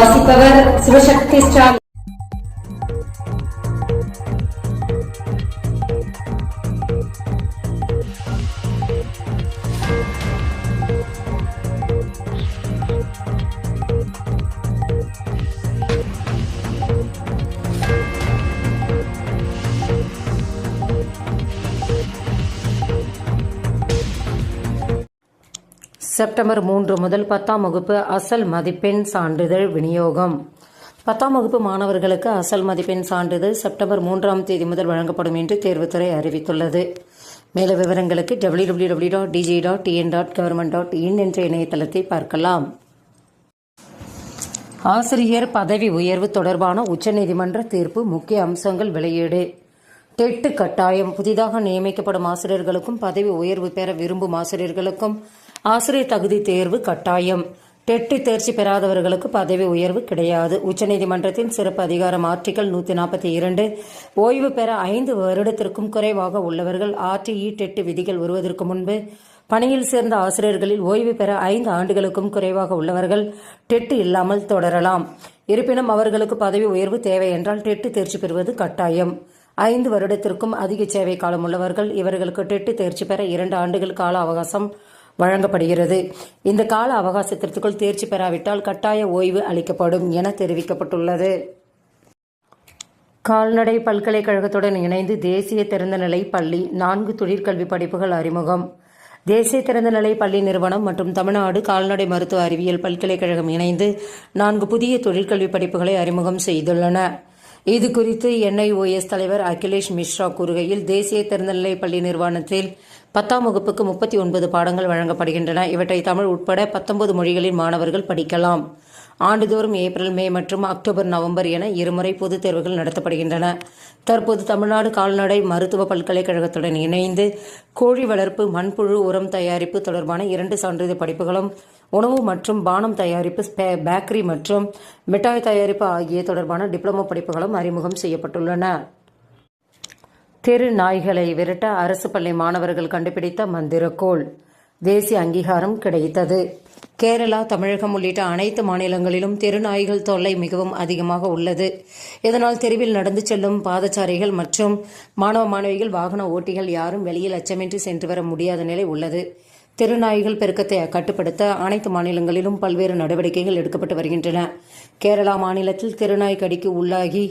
காலையில் செய்திகள் செய்திகள் வாசிப்பவர் செப்டம்பர் மூன்று முதல் பத்தாம் வகுப்பு அசல் மதிப்பெண் சான்றிதழ் விநியோகம். பத்தாம் வகுப்பு மாணவர்களுக்கு அசல் மதிப்பெண் சான்றிதழ் செப்டம்பர் மூன்றாம் தேதி முதல் வழங்கப்படும் என்று தேர்வுத்துறை அறிவித்துள்ளது. மேல விவரங்களுக்கு W W W dot DG dot TN dot government dot in என்ற இணையதளத்தை பார்க்கலாம். ஆசிரியர் பதவி உயர்வு தொடர்பான உச்சநீதிமன்ற தீர்ப்பு முக்கிய அம்சங்கள் வெளியீடு. டெட்டு கட்டாயம். புதிதாக நியமிக்கப்படும் ஆசிரியர்களுக்கும் பதவி உயர்வு பெற விரும்பும் ஆசிரியர்களுக்கும் ஆசிரியர் தகுதி தேர்வு கட்டாயம். டெட்டு தேர்ச்சி பெறாதவர்களுக்கு பதவி உயர்வு கிடையாது. உச்சநீதிமன்றத்தின் சிறப்பு அதிகாரம் ஆர்டிகல் நூற்றி நாற்பத்தி இரண்டு ஓய்வு பெற ஐந்து வருடத்திற்கும் குறைவாக உள்ளவர்கள் ஆர்டிஇ டெட்டு விதிகள் வருவதற்கு முன்பு பணியில் சேர்ந்த ஆசிரியர்களில் ஓய்வு பெற ஐந்து ஆண்டுகளுக்கும் குறைவாக உள்ளவர்கள் டெட்டு இல்லாமல் தொடரலாம். இருப்பினும் அவர்களுக்கு பதவி உயர்வு தேவை என்றால் டெட்டு தேர்ச்சி பெறுவது கட்டாயம். ஐந்து வருடத்திற்கும் அதிக சேவை காலம் உள்ளவர்கள் இவர்களுக்கு டெட்டு தேர்ச்சி பெற இரண்டு ஆண்டுகள் கால அவகாசம் வழங்கப்படுகிறது. இந்த கால அவகாசத்திற்குள் தேர்ச்சி பெறாவிட்டால் கட்டாய ஓய்வு அளிக்கப்படும் என தெரிவிக்கப்பட்டுள்ளது. கால்நடை பல்கலைக்கழகத்துடன் இணைந்து தேசிய திறந்தநிலை பள்ளி நான்கு தொழிற்கல்வி படிப்புகள் அறிமுகம். தேசிய திறந்தநிலை பள்ளி நிறுவனம் மற்றும் தமிழ்நாடு கால்நடை மருத்துவ அறிவியல் பல்கலைக்கழகம் இணைந்து நான்கு புதிய தொழிற்கல்வி படிப்புகளை அறிமுகம் செய்துள்ளன. இது குறித்து என்ஐஓஎஸ் தலைவர் அகிலேஷ் மிஸ்ரா கூறுகையில் தேசிய திறந்தநிலை பள்ளி நிறுவனத்தில் பத்தாம் வகுப்புக்கு முப்பத்தி ஒன்பது பாடங்கள் வழங்கப்படுகின்றன. இவற்றை தமிழ் உட்பட பத்தொன்பது மொழிகளில் மாணவர்கள் படிக்கலாம். ஆண்டுதோறும் ஏப்ரல் மே மற்றும் அக்டோபர் நவம்பர் என இருமுறை பொதுத் தேர்வுகள் நடத்தப்படுகின்றன. தற்போது தமிழ்நாடு கால்நடை மருத்துவ பல்கலைக்கழகத்துடன் இணைந்து கோழி வளர்ப்பு மண்புழு உரம் தயாரிப்பு தொடர்பான இரண்டு சான்றிதழ் படிப்புகளும் உணவு மற்றும் பானம் தயாரிப்பு பேக்கரி மற்றும் மிட்டாய் தயாரிப்பு ஆகிய தொடர்பான டிப்ளமோ படிப்புகளும் அறிமுகம் செய்யப்பட்டுள்ளன. தெரு நாய்களை விரட்ட அரசு பள்ளி மாணவர்கள் கண்டுபிடித்த மந்திரக்கோள். தேசிய அங்கீகாரம் கிடைத்தது. கேரளா தமிழகம் உள்ளிட்ட அனைத்து மாநிலங்களிலும் தெருநாய்கள் தொல்லை மிகவும் அதிகமாக உள்ளது. இதனால் தெருவில் நடந்து செல்லும் பாதச்சாரிகள் மற்றும் மாணவ மாணவிகள் வாகன ஓட்டிகள் யாரும் வெளியில் அச்சமின்றி சென்று வர முடியாத நிலை உள்ளது. தெருநாய்கள் பெருக்கத்தை கட்டுப்படுத்த அனைத்து மாநிலங்களிலும் பல்வேறு நடவடிக்கைகள் எடுக்கப்பட்டு வருகின்றன. கேரளா மாநிலத்தில் தெருநாய் கடிக்கு உள்ளாகி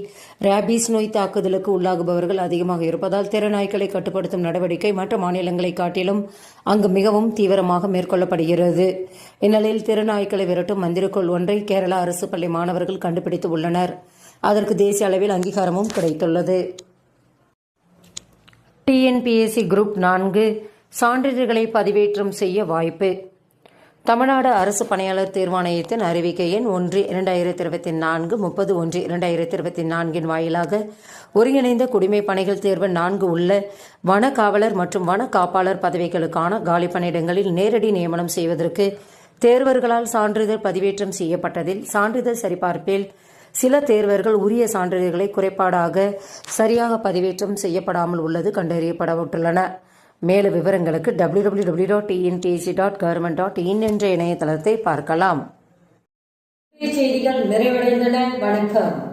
ரேபீஸ் நோய் தாக்குதலுக்கு உள்ளாகுபவர்கள் அதிகமாக இருப்பதால் தெருநாய்களை கட்டுப்படுத்தும் நடவடிக்கை மற்ற மாநிலங்களை காட்டிலும் அங்கு மிகவும் தீவிரமாக மேற்கொள்ளப்படுகிறது. இந்நிலையில் தெருநாய்க்களை விரட்டும் மந்திரக்கோள் ஒன்றை கேரளா அரசு பள்ளி மாணவர்கள் கண்டுபிடித்து உள்ளனர். அதற்கு தேசிய அளவில் அங்கீகாரமும் கிடைத்துள்ளது. டிஎன்பிஎஸ்சி குரூப் நான்கு சான்றிதழ்களை பதிவேற்றம் செய்ய வாய்ப்பு. தமிழ்நாடு அரசு பணியாளர் தேர்வாணையத்தின் அறிவிக்கை எண் ஒன்று இரண்டாயிரத்தி இருபத்தி நான்கு முப்பது ஒன்று இரண்டாயிரத்தி இருபத்தி நான்கின் வாயிலாக ஒருங்கிணைந்த குடிமை பணிகள் தேர்வு நான்கு உள்ள வன காவலர் மற்றும் வன காப்பாளர் பதவிகளுக்கான காலி பணியிடங்களில் நேரடி நியமனம் செய்வதற்கு தேர்வர்களால் சான்றிதழ் பதிவேற்றம் செய்யப்பட்டதில் சான்றிதழ் சரிபார்ப்பில் சில தேர்வர்கள் உரிய சான்றிதழ்களை குறைபாடாக சரியாக பதிவேற்றம் செய்யப்படாமல் உள்ளது கண்டறியப்பட்டுள்ளன மேலும் விவரங்களுக்கு W W W dot dot government dot in என்ற இணையதளத்தை பார்க்கலாம். செய்திகள் நிறைவடைந்தன. வணக்கம்.